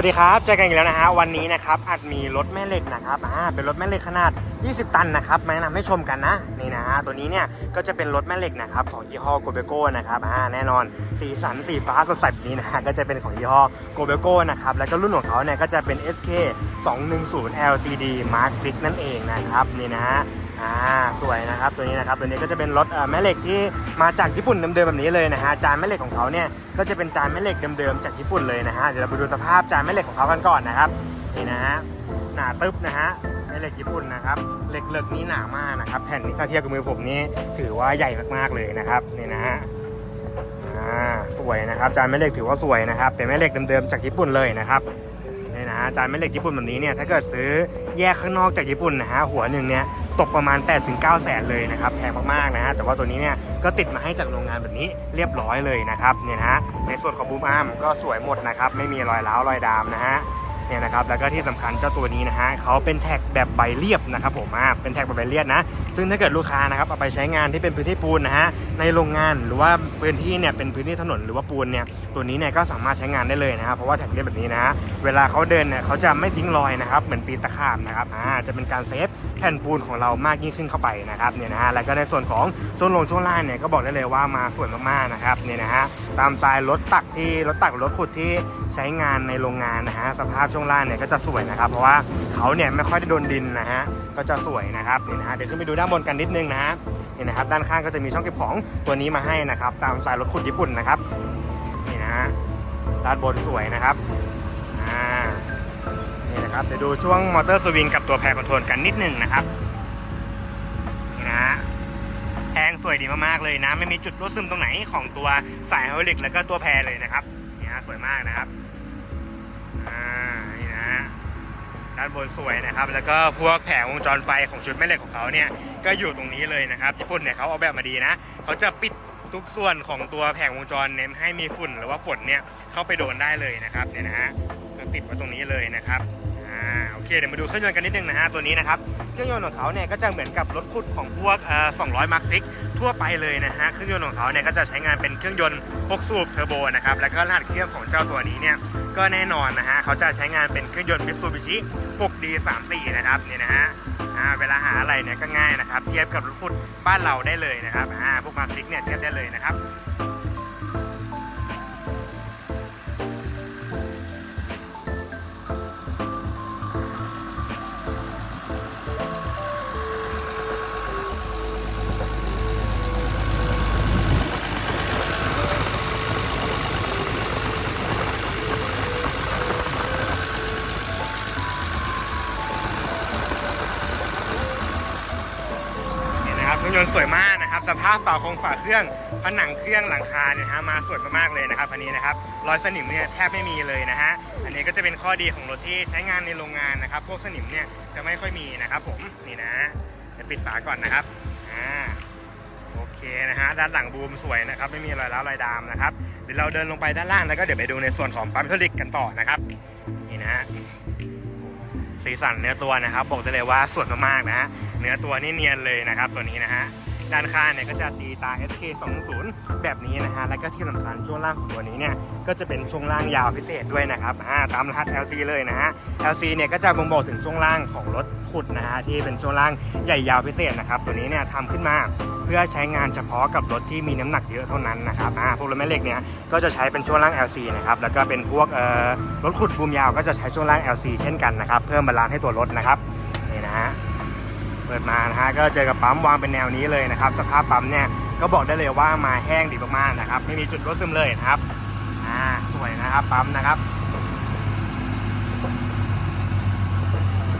สวัสดีครับ เจอกันอีกแล้วนะฮะ วันนี้นะครับอาจมีรถแม่เหล็กนะครับอ่าเป็นรถแม่เหล็กขนาด 20 ตันนะครับมาแนะนำให้ชมกันนะนี่นะฮะตัวนี้เนี่ยก็จะเป็นรถแม่เหล็กนะครับของยี่ห้อโกเบโก้นะครับอ่าแน่นอนสีสันสีฟ้าสดใสแบบนี้นะฮะก็จะเป็นของยี่ห้อโกเบโก้นะครับแล้วก็รุ่นของเขาเนี่ยก็จะเป็น SK 210 LCD Mark 6นั่นเองนะครับนี่นะฮะ อ่าสวยนะครับตัวนี้นะครับตัวนี้ก็จะเป็นรถแม่เหล็กที่มาจากญี่ปุ่นเดิมๆแบบนี้เลยนะฮะจานแม่เหล็กของเขาเนี่ยก็จะเป็นจานแม่เหล็กเดิมๆจากญี่ปุ่นเลยนะฮะเดี๋ยวเราไปดูสภาพจานแม่เหล็กของเขากันก่อนนะครับนี่นะฮะหนาตึ๊บนะฮะแม่เหล็กญี่ปุ่นนะครับเหล็กเหล็กนี้หนามากนะครับแผ่นนี้ถ้าเทียบกับมือผมนี่ถือว่าใหญ่มากๆเลยนะครับนี่นะฮะอ่าสวยนะครับจานแม่เหล็กถือว่าสวยนะครับเป็นแม่เหล็กเดิมๆจากญี่ปุ่นเลยนะครับนี่นะฮะจานแม่เหล็กญี่ปุ่นแบบนี้เนี่ยถ้าเกิดซื้อแยกข้างนอกจากญี่ปุ่นนะฮะหัวหนึ่งเนี่ย ตกประมาณ 8-9แสนเลยนะครับแพงมากๆนะฮะแต่ว่าตัวนี้เนี่ยก็ติดมาให้จากโรงงานแบบนี้เรียบร้อยเลยนะครับเนี่ยนะฮะในส่วนของบูมอาร์มก็สวยหมดนะครับไม่มีรอยร้าวรอยดามนะฮะ เนี่ยนะครับแล้วก็ที่สำคัญเจ้าตัวนี้นะฮะเขาเป็นแท็กแบบใบเรียบนะครับผมอ่าเป็นแท็กแบบใบเรียบนะ ซึ่งถ้าเกิดลูกค้านะครับเอาไปใช้งานที่เป็นพื้นที่ปูนนะฮะในโรงงานหรือว่าพื้นที่เนี่ยเป็นพื้นที่ถนนหรือว่าปูนเนี่ยตัวนี้เนี่ยก็สามารถใช้งานได้เลยนะครับเพราะว่าแท็กเรียบแบบนี้นะ เวลาเขาเดินเนี่ยเขาจะไม่ทิ้งรอยนะครับเหมือนปีตะขาบนะครับอ่าจะเป็นการเซฟแผ่นปูนของเรามากยิ่งขึ้นเข้าไปนะครับเนี่ยนะฮะแล้วก็ในส่วนของช่วงลงช่วงล่างเนี่ยก็บอกได้เลยว่ามาสวยมากๆนะครับเนี่ยนะฮะตามสไตล์รถตักที่รถตักรถขุดที่ใช้งานในโรงงานนะฮะสภาพชวงล่างเนี่ยก็จะสวยนะครับเพราะว่าเขาเนี่ยไม่ค่อยได้โดนดินนะฮะก็จะสวยนะครับเนี่นะฮะเดี๋ยวขึ้นไปดูด้านบนกันนิดนึงนะฮะนี่นะครับด้านข้างก็จะมีช่องเก็บของตัวนี้มาให้นะครับ ตามสไตล์รถขุดญี่ปุ่นนะครับนี่นะฮะด้านบนสวยนะครับอ่านี่นะครับเดี๋ยวดูช่วงมอเตอร์สวิงกับตัวแพรคอนโทรลกันนิดนึงนะครับนี่นะฮะแพงสวยดีมากๆเลยนะ ไม่มีจุดรั่วซึมตรงไหนของตัวสายไฮดรอลิกแล้วก็ตัวแพรเลยนะครับนี่ฮะสวยมากนะครับอ่า ฮะด้านบนสวยนะครับ แล้วก็พวกแผงวงจรไฟของชุดแม่เหล็กของเขาเนี่ยก็อยู่ตรงนี้เลยนะครับญี่ปุ่นเนี่ยเขาเอาแบบมาดีนะเขาจะปิดทุกส่วนของตัวแผงวงจรเนี่ยให้มีฝุ่นหรือว่าฝนเนี่ยเข้าไปโดนได้เลยนะครับเนี่ยนะฮะก็ติดไว้ตรงนี้เลยนะครับอ่าโอเคเดี๋ยวมาดูเครื่องยนต์กันนิดนึงนะฮะตัวนี้นะครับเครื่องยนต์ของเขาเนี่ยก็จะเหมือนกับรถขุดของพวกเอ่อ200มาร์คซิก ทั่วไปเลยนะฮะ เครื่องยนต์ของเขาเนี่ยก็จะใช้งานเป็นเครื่องยนต์6สูบเทอร์โบนะครับ แล้วก็รหัสเครื่องของเจ้าตัวนี้เนี่ย ก็แน่นอนนะฮะ เขาจะใช้งานเป็นเครื่องยนต์ Mitsubishi 6D34 นะครับเนี่ยนะฮะเวลาหาอะไรเนี่ยก็ง่ายนะครับ เทียบกับรถขุดบ้านเราได้เลยนะครับพวกมาคซิกเนี่ยเทียบได้เลยนะครับ วยมากนะครับ สภาพฝาโครงฝาเครื่องผนังเครื่องหลังคาเนี่ยฮะมาสวยมากๆเลยนะครับอันนี้นะครับรอยสนิมเนี่ยแทบไม่มีเลยนะฮะอันนี้ก็จะเป็นข้อดีของรถที่ใช้งานในโรงงานนะครับ พวกสนิมเนี่ยจะไม่ค่อยมีนะครับ ผมนี่นะเดี๋ยวปิดฝาก่อนนะครับอ่าโอเคนะฮะด้านหลังบูมสวยนะครับไม่มีรอยร้าวรอยดามนะครับเดี๋ยวเราเดินลงไปด้านล่างแล้วก็เดี๋ยวไปดูในส่วนของปั๊มเทอริกกันต่อนะครับนี่นะฮะสีสันเนื้อตัวนะครับ บอกได้เลยว่าสวยมากๆนะฮะเนื้อตัวนี่เนียนเลยนะครับตัวนี้นะฮะ ด้านข้างเนี่ยก็จะตีตา SK 20แบบนี้นะฮะ แล้วก็ที่สำคัญช่วงล่างของตัวนี้เนี่ย ก็จะเป็นช่วงล่างยาวพิเศษด้วยนะครับอ่าตามรหัส LC เลยนะฮะ LC เนี่ยก็จะบ่งบอกถึงช่วงล่างของรถขุดนะฮะที่เป็นช่วงล่างใหญ่ยาวพิเศษนะครับ ตัวนี้เนี่ยทำขึ้นมาเพื่อใช้งานเฉพาะกับรถที่มีน้ำหนักเยอะเท่านั้นนะครับอ่าพวกรถแม่เหล็กเนี่ยก็จะใช้เป็นช่วงล่าง LC นะครับ แล้วก็เป็นพวกเอ่อรถขุดบูมยาวก็จะใช้ช่วงล่าง LC เช่นกันนะครับ เพิ่มบาลานซ์ให้ตัวรถนะครับนี่นะฮะ เปิดมานะฮะก็เจอกับปั๊มวางเป็นแนวนี้เลยนะครับ สภาพปั๊มเนี่ยก็บอกได้เลยว่ามาแห้งดีมากๆนะครับ ไม่มีจุดรั่วซึมเลยนะครับอ่าสวยนะครับปั๊มนะครับ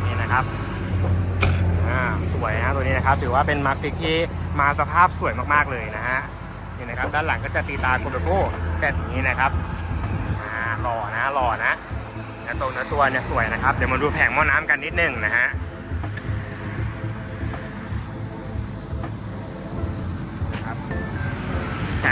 นี่นะครับอ่าสวยนะตัวนี้นะครับ ถือว่าเป็นมาร์คซิกที่มาสภาพสวยมากๆเลยนะฮะนี่นะครับด้านหลังก็จะตีตาโคโลโก้แบบนี้นะครับอ่าหล่อนะหล่อนะแล้วตรงเนื้อตัวเนี่ยสวยนะครับเดี๋ยวมาดูแผงหม้อน้ำกันนิดนึงนะฮะ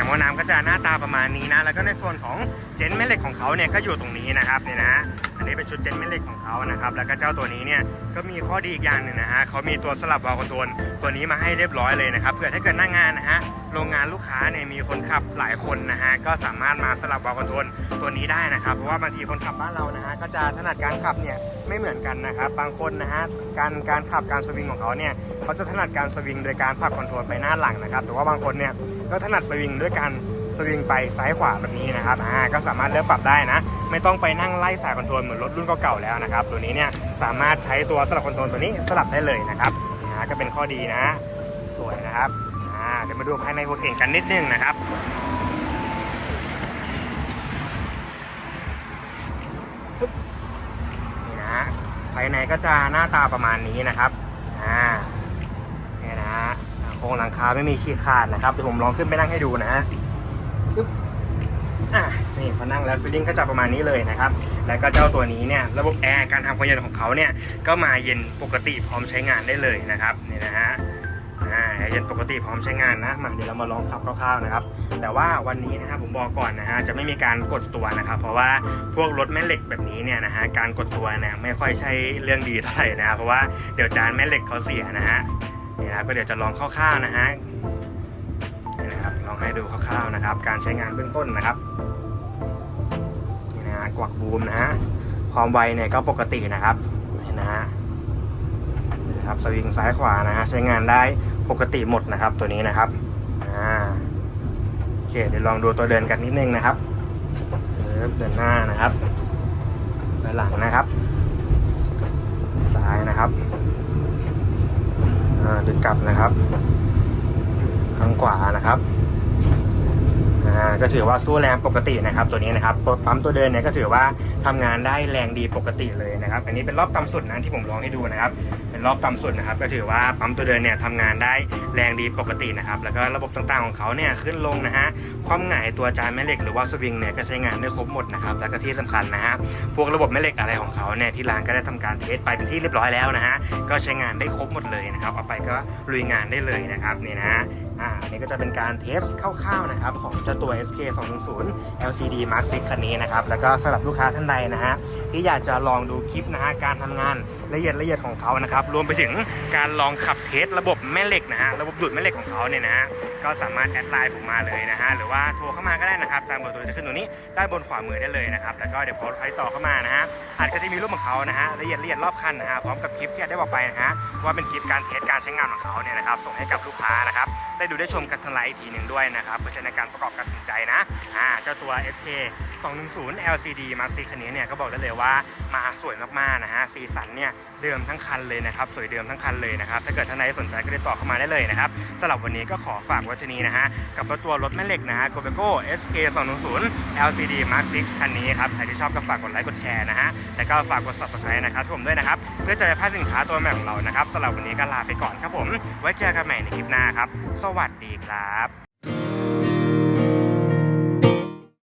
งหม้อน้ำก็จะหน้าตาประมาณนี้นะ แล้วก็ในส่วนของเจนแม่เหล็กของเขาเนี่ยก็อยู่ตรงนี้นะครับเนี่ยนะ อันนี้เป็นชุดเจนแม่เหล็กของเขานะครับ แล้วก็เจ้าตัวนี้เนี่ยก็มีข้อดีอีกอย่างหนึ่งนะฮะเขามีตัวสลับวาล์วคอนโทรลตัวนี้มาให้เรียบร้อยเลยนะครับ เผื่อถ้าเกิดหน้างานนะฮะ โรงงานลูกค้าเนี่ยมีคนขับหลายคนนะฮะ ก็สามารถมาสลับวาล์วคอนโทรลตัวนี้ได้นะครับ เพราะว่าบางทีคนขับบ้านเรานะฮะก็จะถนัดการขับเนี่ยไม่เหมือนกันนะครับ บางคนนะฮะ การการขับการสวิงของเขาเนี่ย เขาจะถนัดการสวิงโดยการผลักคอนโทรลไปหน้าหลังนะครับ แต่ว่าบางคนเนี่ยก็ถนัดสวิงด้วยการสวิงไปซ้ายขวาแบบนี้นะครับ อ่า ก็สามารถเลือกปรับได้นะ ไม่ต้องไปนั่งไล่สายคอนโทรลเหมือนรถรุ่นเก่าๆแล้วนะครับ ตัวนี้เนี่ยสามารถใช้ตัวสลับคอนโทรลตัวนี้สลับได้เลยนะครับนะก็เป็นข้อดีนะ สวยนะครับ อ่า เดี๋ยวมาดูภายในหัวเก่งกันนิดนึงนะครับนี่นะ ภายในก็จะหน้าตาประมาณนี้นะครับ อ่าเนี่ยนะฮะโค รงหลังคาไม่มีฉีกขาดนะครับเดี๋ยวผมลองขึ้นไปนั่งให้ดูนะฮะอะนี่พอนั่งแล้วฟีลลิ่งก็จะประมาณนี้เลยนะครับ แล้วก็เจ้าตัวนี้เนี่ยระบบแอร์การทำความเย็นของเขาเนี่ยก็มาเย็นปกติพร้อมใช้งานได้เลยนะครับนี่นะฮะอ่าแอร์เย็นปกติพร้อมใช้งานนะมาเดี๋ยวเรามาลองขับคร่าวๆนะครับ แต่ว่าวันนี้นะครับผมบอกก่อนนะฮะจะไม่มีการกดตัวนะครับ เพราะว่าพวกรถแม่เหล็กแบบนี้เนี่ยนะฮะการกดตัวเนี่ยไม่ค่อยใช่เรื่องดีเท่าไหร่นะครับเพราะว่าเดี๋ยวจานแม่เหล็กเขาเสียนะฮะ นี่นะครับก็เดี๋ยวจะลองคร่าวๆนะฮะนี่นะครับลองให้ดูคร่าวๆนะครับ การใช้งานเบื้องต้นนะครับนี่นะฮะกวักบูมนะฮะความไวเนี่ยก็ปกตินะครับนี่นะฮะนี่นะครับสวิงซ้ายขวานะฮะใช้งานได้ปกติหมดนะครับตัวนี้นะครับอ่าโอเคเดี๋ยวลองดูตัวเดินกันนิดนึงนะครับเริ่มเดินหน้านะครับไปหลังนะครับ ซ้ายนะครับ เดึงกลับนะครับ ทางขวานะครับ อ่าก็ถือว่าสู้แรงปกตินะครับตัวนี้นะครับปั๊มตัวเดินเนี่ยก็ถือว่าทำงานได้แรงดีปกติเลยนะครับอันนี้เป็นรอบต่ำสุดนะที่ผมลองให้ดูนะครับเป็นรอบต่ำสุดนะครับก็ถือว่าปั๊มตัวเดินเนี่ยทำงานได้แรงดีปกตินะครับแล้วก็ระบบต่างๆของเขาเนี่ยขึ้นลงนะฮะความหงายตัวจานแม่เหล็กหรือว่าสวิงเนี่ยก็ใช้งานได้ครบหมดนะครับแล้วก็ที่สำคัญนะฮะพวกระบบแม่เหล็กอะไรของเขาเนี่ยที่ร้านก็ได้ทำการเทสไปเป็นที่เรียบร้อยแล้วนะฮะก็ใช้งานได้ครบหมดเลยนะครับเอาไปก็ลุยงานได้เลยนะครับนี่นะฮะ อ่าอันนี้ก็จะเป็นการเทสคร่าวๆนะครับของเจ้าตัว SK 210 LCD Mark 6คันนี้นะครับแล้วก็สำหรับลูกค้าท่านใดนะฮะที่อยากจะลองดูคลิปนะฮะการทำงานละเอียดละเอียดของเขานะครับรวมไปถึงการลองขับเทสระบบแม่เหล็กนะฮะระบบดูดแม่เหล็กของเขาเนี่ยนะฮะก็สามารถแอดไลน์ผมมาเลยนะฮะหรือว่าโทรเข้ามาก็ได้นะครับตามเบอร์โทรจะขึ้นตรงนี้ด้านบนขวามือได้เลยนะครับแล้วก็เดี๋ยวพอใครต่อเข้ามานะฮะอาจจะมีรูปของเขานะฮะละเอียดละเอียดรอบคันนะฮะพร้อมกับคลิปที่ได้บอกไปนะฮะว่าเป็นคลิปการเทสการใช้งานของเขาเนี่ยนะครับส่งให้กับลูกค้านะครับ ได้ดูได้ชมกันทันไลฟ์อีกทีหนึ่งด้วยนะครับเพื่อใช้ในการประกอบการตัดสินใจนะอ่า เจ้าตัว SK 210 LCD Mark 6คันนี้เนี่ยก็บอกได้เลยว่ามาสวยมากๆนะฮะสีสันเนี่ยเดิมทั้งคันเลยนะครับสวยเดิมทั้งคันเลยนะครับถ้าเกิดท่านใดสนใจก็ติดต่อเข้ามาได้เลยนะครับสำหรับวันนี้ก็ขอฝากไว้ที่นี้นะฮะกับตัวรถแม่เหล็กนะฮะ g o b e c o SK 210 LCD Mark 6คันนี้ครับใครที่ชอบก็ฝากกดไลค์กดแชร์นะฮะแล้วก็ฝากกด subscribe นะครับผมด้วยนะครับเพื่อจะไม่พลาดสินค้าตัวใหม่ของเรานะครับสำหรับวันนี้ก็ลาไปก่อนครับผม ไว้เจอกันใหม่ในคลิปหน้าครับ สวัสดีครับ